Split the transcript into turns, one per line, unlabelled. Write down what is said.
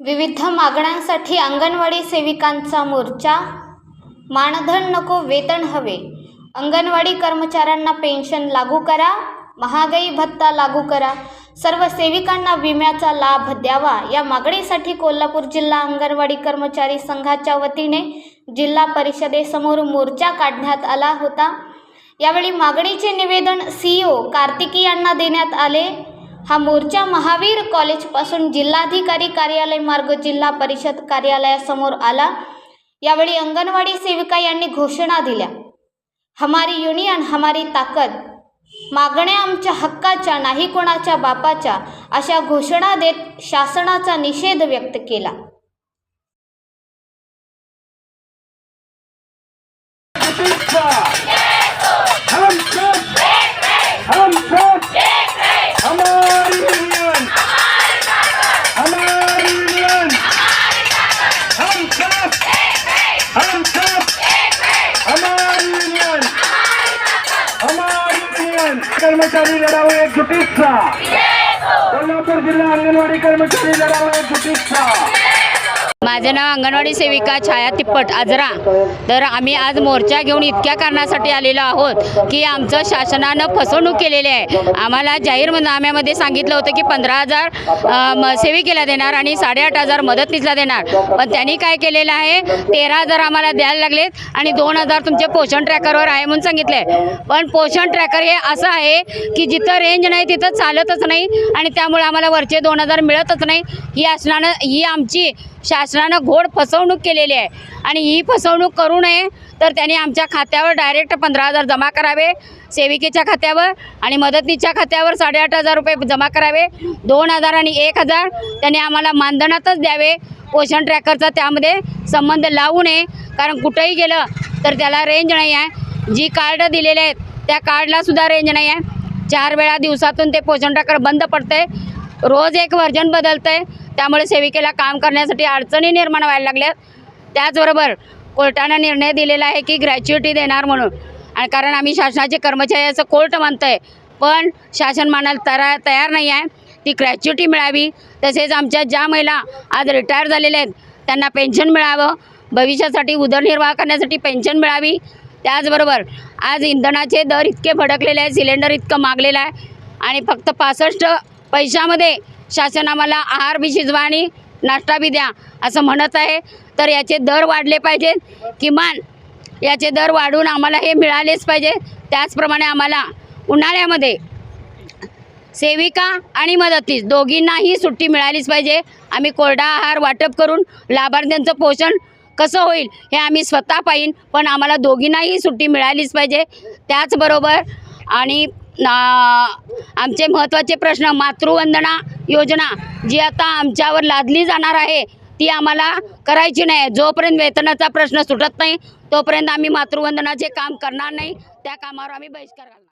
विविध मागण्यांसाठी अंगणवाडी सेविकांचा मोर्चा. मानधन नको वेतन हवे. अंगणवाडी कर्मचाऱ्यांना पेन्शन लागू करा. महागाई भत्ता लागू करा. सर्व सेविकांना विम्याचा लाभ द्यावा. या मागणीसाठी कोल्हापूर जिल्हा अंगणवाडी कर्मचारी संघाच्या वतीने जिल्हा परिषदेसमोर मोर्चा काढण्यात आला होता. यावेळी मागणीचे निवेदन सीईओ कार्तिकी यांना देण्यात आले. हा मोर्चा महावीर कॉलेजपासून जिल्हाधिकारी कार्यालय मार्ग जिल्हा परिषद कार्यालयासमोर आला. यावेळी अंगणवाडी सेविका यांनी घोषणा दिल्या. हमारी युनियन हमारी ताकद. मागण्या आमच्या हक्काच्या नाही कोणाच्या बापाच्या अशा घोषणा देत शासनाचा निषेध व्यक्त केला.
कर्मचारी लढावं एकजुटीचा कोल्हापूर जिल्हा अंगणवाडी कर्मचारी लढावं एकजुटीचा
माझं नाव अंगणवाडी सेविका छाया तिप्पट आजरा. तर आम्ही आज मोर्चा घेऊन इतक्या कारणासाठी आलेलो आहोत की आमचं शासनानं फसवणूक केलेली आहे. आम्हाला जाहीरनाम्यामध्ये सांगितलं होतं की पंधरा हजार सेविकेला देणार आणि साडेआठ हजार मदतनीसला देणार. पण त्यांनी काय केलेलं आहे? तेरा हजार आम्हाला द्यायला लागलेत आणि दोन हजार तुमचे पोषण ट्रॅकरवर आहे म्हणून सांगितले. पण पोषण ट्रॅकर हे असं आहे की जिथं रेंज नाही तिथं चालतच नाही आणि त्यामुळे आम्हाला वरचे दोन हजार मिळतच नाही. ही असणारं ही आमची शासनानं घोड फसवणूक केलेली आहे. आणि ही फसवणूक करू नये तर त्यांनी आमच्या खात्यावर डायरेक्ट पंधरा हजार जमा करावे. सेविकेच्या खात्यावर आणि मदतनीच्या खात्यावर साडेआठ हजार रुपये जमा करावे. दोन हजार आणि एक हजार त्यांनी आम्हाला मानधनातच द्यावे. पोषण ट्रॅकरचा त्यामध्ये संबंध लावू नये कारण कुठंही गेलं तर त्याला रेंज नाही आहे. जी कार्ड दिलेले आहेत त्या कार्डलासुद्धा रेंज नाही आहे. चार वेळा दिवसातून ते पोषण ट्रॅकर बंद पडते रोज एक व्हर्जन बदलतं आहे त्यामुळे सेविकेला काम करण्यासाठी अडचणी निर्माण व्हायला लागल्यात. त्याचबरोबर कोर्टानं निर्णय दिलेला आहे की ग्रॅच्युटी देणार म्हणून. आणि कारण आम्ही शासनाचे कर्मचारी असं कोर्ट म्हणतं आहे पण शासन मानायला तरा तयार नाही आहे. ती ग्रॅच्युटी मिळावी. तसेच आमच्या ज्या महिला आज रिटायर झालेल्या आहेत त्यांना पेन्शन मिळावं. भविष्यासाठी उदरनिर्वाह करण्यासाठी पेन्शन मिळावी. त्याचबरोबर आज इंधनाचे दर इतके भडकलेले आहे सिलेंडर इतकं मागलेलं आहे. आणि फक्त पासष्ट पैशामध्ये शासन आम्हाला आहार बी शिजवा आणि नाश्ता बी द्या असं म्हणत आहे. तर याचे दर वाढले पाहिजेत किमान याचे दर वाढून आम्हाला हे मिळालेच पाहिजे. त्याचप्रमाणे आम्हाला उन्हाळ्यामध्ये सेविका आणि मदतीस दोघींनाही सुट्टी मिळालीच पाहिजे. आम्ही कोरडा आहार वाटप करून लाभार्थ्यांचं पोषण कसं होईल हे आम्ही स्वतः पाहीन पण आम्हाला दोघींनाही सुट्टी मिळालीच पाहिजे. त्याचबरोबर आणि आमचे महत्त्वाचे प्रश्न मातृवंदना योजना जी आता आमच्यावर लादली जाणार आहे ती आम्हाला करायची नाही. जोपर्यंत वेतनाचा प्रश्न सुटत नाही तोपर्यंत आम्ही मातृवंदनाचे काम करणार नाही. त्या कामावर आम्ही बहिष्कार घालणार.